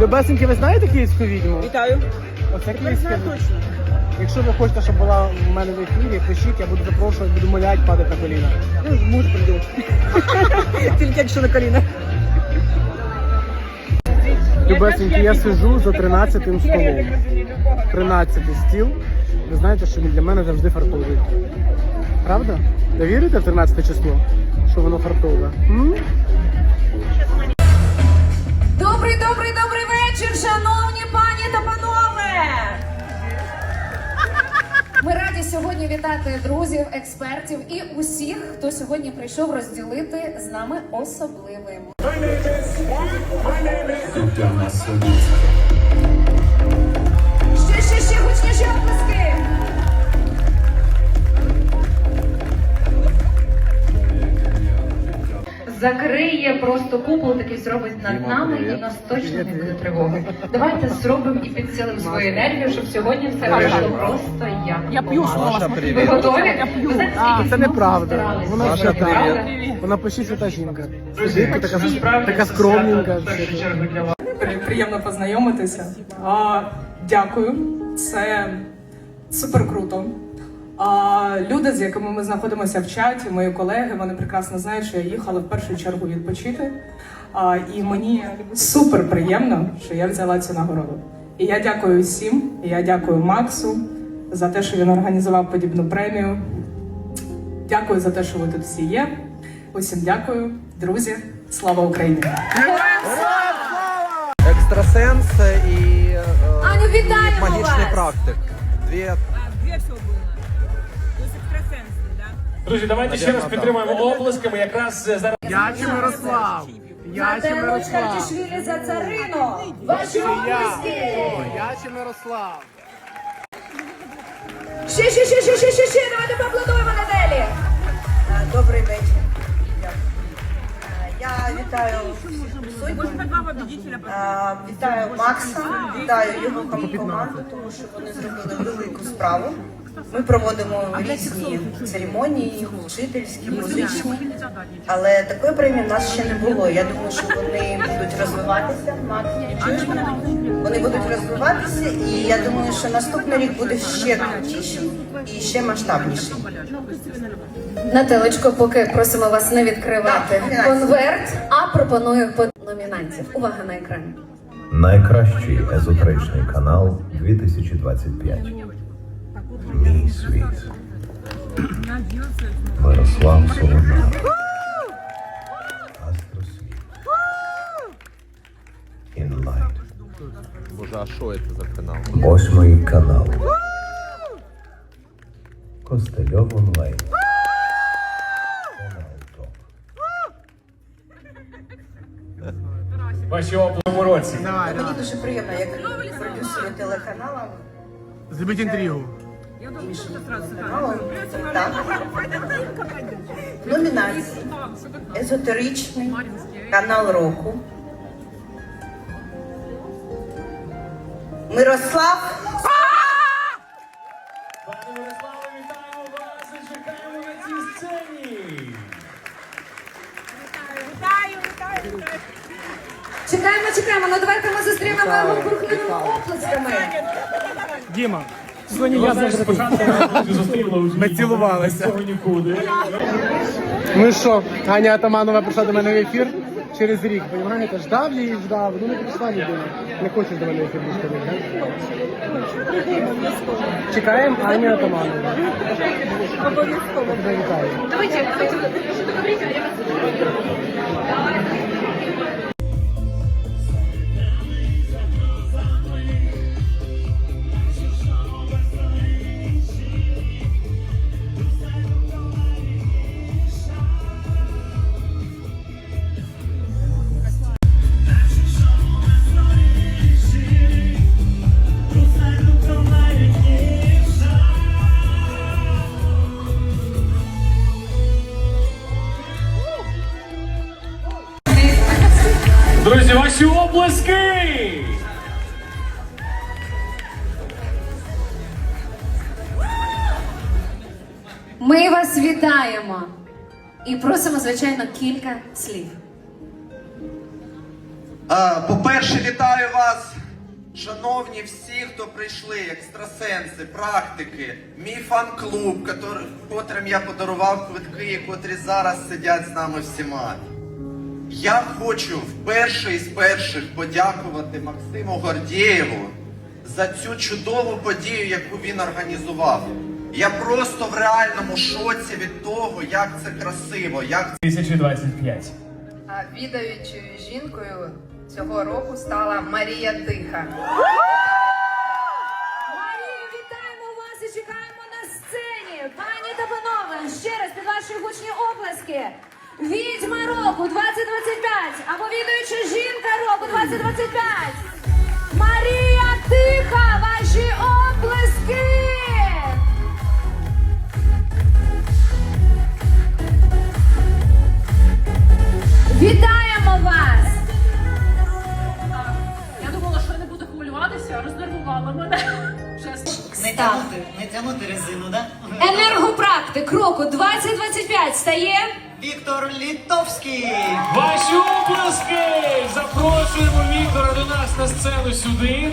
Любесеньки, ви знаєте київську відьму? Вітаю. Оце київська Знаю відьма. точно. Якщо ви хочете, щоб була в мене в ефірі, пишіть, я буду запрошувати, буду молять, падати на коліна. Ну, муж прийде. Тільки якщо на коліна. Любесеньки, я сижу за 13 столом. 13 стіл. Ви знаєте, що він для мене завжди фартовий. Правда? Ви вірите в 13 число? Що воно фартове? М? Добрий, добрий, добрий вечір, шановні пані та панове! Ми раді сьогодні вітати друзів, експертів і усіх, хто сьогодні прийшов розділити з нами особливим. Ще, закриє просто купол такий зробить над нами і нас точно не буде тривоги. Давайте зробимо і підсилимо свою енергію, щоб сьогодні все вийшло просто як. Я п'ю слово. Ви готові? Ви знаєте, скільки Це неправда. старалися? Вона Маша, свята. правда? Вона почти свята жінка. Сидить, така, така скромненька. При- Приємно познайомитися. А, дякую. Це супер круто. Люди, з якими ми знаходимося в чаті, мої колеги, вони прекрасно знають, що я їхала в першу чергу відпочити. І мені супер приємно, що я взяла цю нагороду. І я дякую всім. І я дякую Максу за те, що він організував подібну премію. Дякую за те, що ви тут всі є. Усім дякую, друзі. Слава Україні! Екстрасенс і е, Аню, магічний практик. Дві Друзі, давайте ще раз підтримаємо оплесками. Якраз е, зараз. Я чи Мирослав? Я чи Мирослав? Мочкартішвілі за царину! Ваші Я. оплески! Я чи Мирослав? Ще, ще, ще, ще, ще, ще, ще, давайте поаплодуємо Наделі! Добрий вечір. Я вітаю Два победителя. а, вітаю Макса, вітаю його команду, тому що вони зробили велику справу. Ми проводимо різні церемонії, вчительські, музичні, але такої премії в нас ще не було. Я думаю, що вони будуть розвиватися. Макс, чуєш мене? Вони будуть розвиватися, і я думаю, що наступний рік буде ще крутіший і ще масштабніший. Нателечко, поки просимо вас не відкривати Так, конверт, а пропоную по номінантів. Увага на екрані. Найкращий езотеричний канал 2025. Мій світ. Мирослав Соломон. Астросвіт. Інлайт. Боже, а що це за канал? Восьмий канал. Костельов онлайн. Канал ТОП. Ваші оплески в році. Давай, Мені давай. дуже приємно, як продюсери телеканалу. Зробіть інтригу. Каналу. Так. Номінації. Езотеричний канал року. Мирослав. Пане Мирославе, вітаємо вас і чекаємо на цій сцені. Чекаємо, чекаємо. Ну давайте ми зустрінемо його бурхливими оплесками. Діма, я. Ми цілувалися. Ну що, Аня Атаманова прийшла до мене в ефір через рік, розумієте? Ждав її, ждав. Ну не прийшла людина. Не хочеш до мене в ефір більше так? Чекаємо Аню Атаманову. Обов'язково. Вітаю. Друзі, Ми вас вітаємо і просимо, звичайно, кілька слів. По-перше, вітаю вас, шановні всі, хто прийшли, екстрасенси, практики, мій фан-клуб, котрим я подарував квитки, котрі зараз сидять з нами всіма. Я хочу вперше із перших подякувати Максиму Гордєєву за цю чудову подію, яку він організував. Я просто в реальному шоці від того, як це красиво, як 2025. А відаючою жінкою цього року стала Марія Тиха. Марію, вітаємо вас і чекаємо на сцені. Пані та панове, ще раз під ваші гучні оплески. Відьма року 2025 або відаюча жінка року 2025. Марія Не тягнути, не тягнути резину, да? Енергопрактик року 2025 стає. Віктор Літовський! Ваші оплески! Запрошуємо Віктора до нас на сцену сюди.